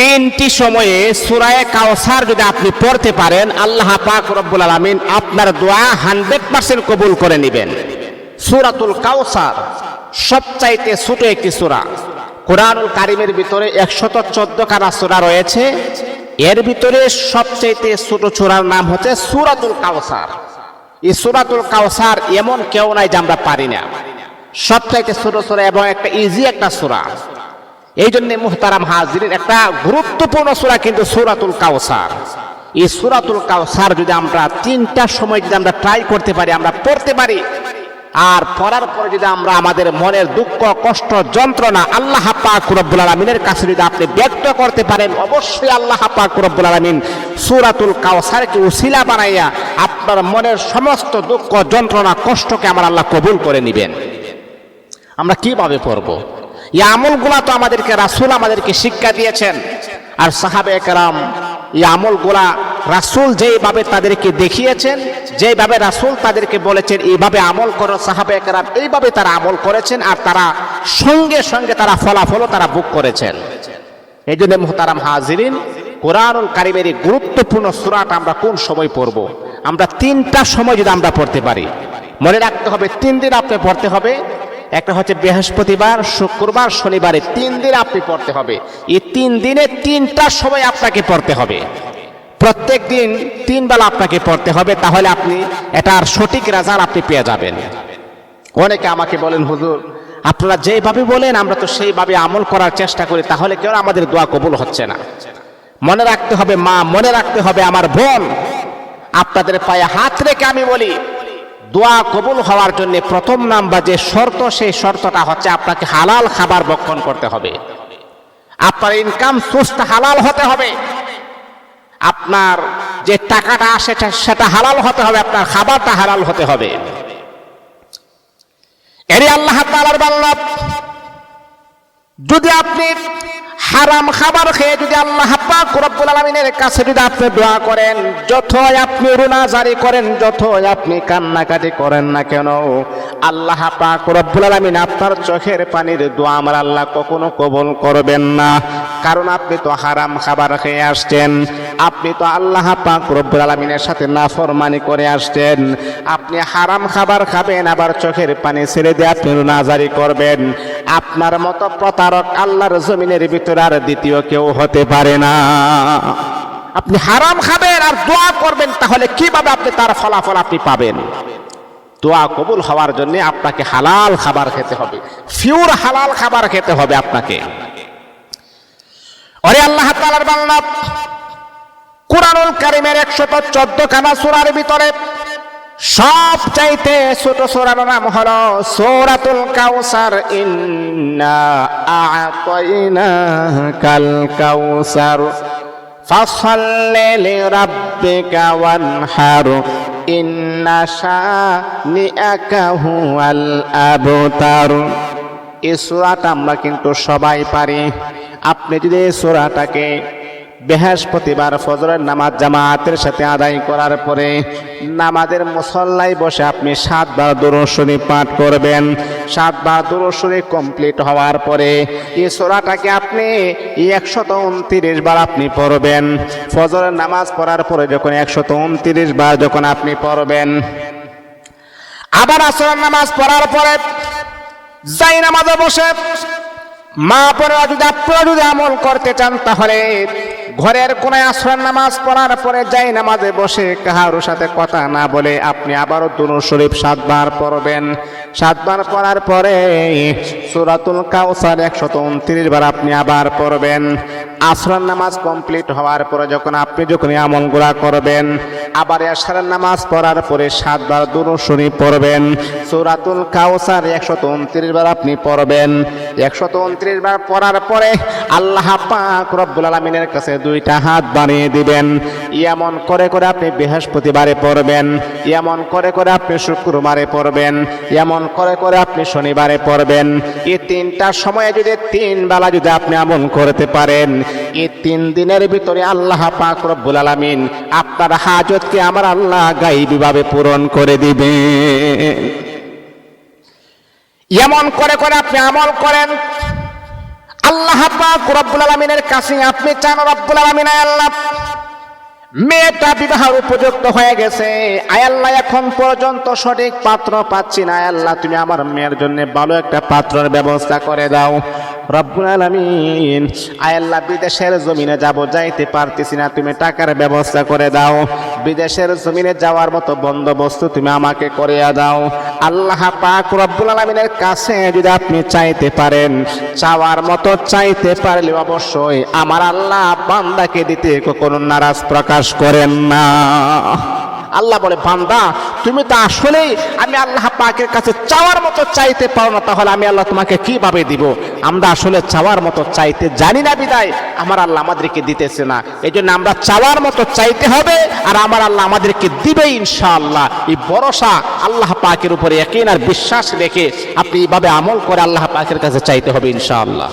তিনটি সময়ে সুরায় কাউসার যদি আপনি পড়তে পারেন, আল্লাহ পাক রব্বুল আলমিন আপনার দোয়া হান্ড্রেড পার্সেন্ট কবুল করে নেবেন। সুরাতুল কাউসার সবচাইতে ছোট একটি সুরা। কোরআনুল কারিমের ভিতরে একশত চোদ্দ কানা সুরা রয়েছে। এর ভিতরে সবচাইতে ছোট সুরার নাম হচ্ছে সুরাতুল কাউসার এই সুরাতুল কাউসার এমন কেউ নাই যে আমরা পারি না। সবচাইতে ছোট সুরা এবং একটা ইজি একটা সুরা। এই জন্য মুহতারাম হাজিরের একটা গুরুত্বপূর্ণ সুরা কিন্তু সুরাতুল কাউসার এই সুরাতুল কাউসার যদি আমরা তিনটা সময় যদি আমরা ট্রাই করতে পারি, আমরা পড়তে পারি, আর পড়ার পরে যদি আমরা আমাদের মনের দুঃখ, কষ্ট, যন্ত্রণা আল্লাহ পাক আলমিনের কাছে যদি আপনি ব্যক্ত করতে পারেন, অবশ্যই আল্লাহ পাক আলমিন সুরাতুল কাউসারকে উসিলা বানাইয়া আপনার মনের সমস্ত দুঃখ, যন্ত্রণা, কষ্টকে আমার আল্লাহ কবুল করে নেবেন। আমরা কীভাবে পড়ব? এই আমলগুলা তো আমাদেরকে রাসূল আমাদেরকে শিক্ষা দিয়েছেন। আর সাহাবে একরাম এই আমলগুলা রাসূল যেইভাবে তাদেরকে দেখিয়েছেন, যেইভাবে রাসূল তাদেরকে বলেছেন, এইভাবে আমল করো সাহাবে একরাম এইভাবে তারা আমল করেছেন আর তারা সঙ্গে সঙ্গে তারা ফলাফলও তারা বুক করেছেন। এই জন্য মোহতারাম হাজিরিন, কোরআনুল কারিমের এই গুরুত্বপূর্ণ সুরাটা আমরা কোন সময় পড়ব? আমরা তিনটা সময় যদি আমরা পড়তে পারি। মনে রাখতে হবে, তিন দিন আপনি পড়তে হবে। একটা হচ্ছে বৃহস্পতিবার, শুক্রবার, শনিবারে। তিন দিন আপনি পড়তে হবে। এই তিন দিনে তিনটা সময় আপনাকে পড়তে হবে। প্রত্যেক দিন তিন বেলা আপনাকে পড়তে হবে, তাহলে আপনি এটার সঠিক রেজাল্ট আপনি পেয়ে যাবেন। অনেকে আমাকে বলেন, হুজুর, আপনারা যেভাবে বলেন, আমরা তো সেইভাবে আমল করার চেষ্টা করি, তাহলে কেউ আমাদের দোয়া কবুল হচ্ছে না। মনে রাখতে হবে মা, মনে রাখতে হবে আমার বোন। আপনাদের পায়ে হাত রেখে আমি বলি দোয়া কবুল হওয়ার জন্য প্রথম নাম্বার যে শর্ত, সেই শর্তটা হচ্ছে আপনাকে হালাল খাবার বক্ষণ করতে হবে। আপনার ইনকাম সুস্থ হালাল হতে হবে। আপনার যে টাকাটা আসে সেটা হালাল হতে হবে, আপনার খাবারটা হালাল হতে হবে। এরই আল্লাহ বাংলা যদি আপনি হারাম খাবার খেয়ে যদি আল্লাহ রব্বুল আলামিনের কাছে যদি আপনি দোয়া করেন, যতই আপনি রুনা জারি করেন, যতই আপনি কান্নাকাটি করেন না কেন, আল্লাহ পাক রব্বুল আলামিন আপনার চোখের পানির দোয়া আমার আল্লাহ কখনো কবল করবেন না। কারণ আপনি তো হারাম খাবার খেয়ে আসছেন, আপনি তো আল্লাহ পাক রব্বুল আলামিনের সাথে নাফরমানি করে আসছেন। আপনি হারাম খাবার খাবেন, আবার চোখের পানি ছেড়ে দিয়ে আপনি রুনা জারি করবেন। আপনার মতো প্রতারক আল্লাহর জমিনের ভিতরে আর দ্বিতীয় কেউ হতে পারে না। আপনি হারাম খাবেন আর দোয়া করবেন, তাহলে কীভাবে আপনি তার ফলাফল আপনি পাবেন? দোয়া কবুল হওয়ার জন্য আপনাকে হালাল খাবার খেতে হবে ফিউর হালাল খাবার খেতে হবে আপনাকে। ওরে আল্লাহ তাআলার বাংলা কোরআনুল কারিমের একশত চোদ্দ খানা সুরার ভিতরে সব চাইতে ছোট সোরার নাম হলো সৌরাতুল কাউসার। ইন্না আতাইনা কাল কাউসার। ফাসাল্লি লিরাব্বিকা ওয়ানহার। ইন্না শানিআকা হুয়াল আবতার। এই সূরাটা আমরা কিন্তু সবাই পারি। আপনি যদি এই সূরাটাকে বৃহস্পতিবার ফজরের নামাজ জামাতের সাথে আদায় করার পরে নামাজের মুসল্লায় বসে আপনি সাতবার দুরস্বরী পাঠ করবেন। সাতবার দুরস্বরী কমপ্লিট হওয়ার পরে এই সোরাটাকে আপনি একশত উনত্রিশ বার আপনি পড়বেন। ফজরের নামাজ পড়ার পরে যখন একশত উনত্রিশ বার যখন আপনি পড়বেন, আবার আসরের নামাজ পড়ার পরে যাই নামাজে বসে মা পড়া যদি আপনারা যদি আমল করতে চান, তাহলে ঘরের কোন আশ্রয় নামাজ পড়ার পরে যাই নামাজে বসে কাহারো সাথে কথা না বলে আপনি আবারও দুনু শরীফ সাতবার পড়বেন। সাতবার পড়ার পরে সুরাতুল কাউসার একশত উনত্রিশ বার আপনি আবার পড়বেন। আসরার নামাজ কমপ্লিট হওয়ার পরে যখন আপনি যখন আমলগুলা করবেন, আবার এশারের নামাজ পড়ার পরে সাতবার দুরু শরীফ পড়বেন, সুরাতুল কাউসার একশত উনত্রিশ বার আপনি পড়বেন। একশত উনত্রিশ বার পড়ার পরে আল্লাহ পাক রব্বুল আলমিনের কাছে দুইটা হাত বানিয়ে দিবেন। এমন করে করে আপনি বৃহস্পতিবারে পড়বেন, এমন করে করে আপনি শুক্রবারে পড়বেন, এমন করে করে আপনি শনিবারে পড়বেন। এই তিনটা সময়ে যদি তিন বেলা যদি আপনি আমল করতে পারেন এই তিন দিনের ভিতরে আল্লাহ পাক রব্বুল আলামিন আপনার হাজতকে আমার আল্লাহ গাইবীভাবে পূরণ করে দিবে এমন করে করে আপনি আমল করেন। আল্লাহ পাক রব্বুল আলামিনের কাছে আপনি চান, রব্বুল আলামিন আল্লাহ। মেয়েটা বিবাহের উপযুক্ত হয়ে গেছে। আয়াল্লাহ এখন পর্যন্ত সঠিক পাত্র পাচ্ছি না। আয়াল্লাহ তুমি আমার মেয়ের জন্য ভালো একটা পাত্রের ব্যবস্থা করে দাও। রব্বুল আলামিন। আয়াল্লাহ বিদেশের জমিনে যাব, যাইতে পারতেছি না, তুমি টাকার ব্যবস্থা করে দাও। বিদেশের জমিনে যাওয়ার মতো বন্দোবস্ত তুমি আমাকে করিয়া দাও। আল্লাহ পাক রব্বুল আলামিনের কাছে যদি আপনি চাইতে পারেন, চাওয়ার মতো চাইতে পারলে অবশ্যই আমার আল্লাহ বান্দাকে দিতে কখনো নারাজ প্রকাশ করেন না। আল্লাহ বলে, বান্দা, তুমি তো আসলেই আমি আল্লাহ পাকের কাছে চাওয়ার মতো চাইতে পারো না, তাহলে আমি আল্লাহ তোমাকে কীভাবে দিব? আমরা আসলে চাওয়ার মতো চাইতে জানি না বিদায়, আমার আল্লাহ আমাদেরকে দিতেছে না। এই জন্য আমরা চাওয়ার মতো চাইতে হবে, আর আমার আল্লাহ আমাদেরকে দিবে ইনশাআল্লাহ। এই ভরসা আল্লাহ পাকের উপরে একই, আর বিশ্বাস রেখে আপনি এইভাবে আমল করে আল্লাহ পাকের কাছে চাইতে হবে ইনশাআল্লাহ।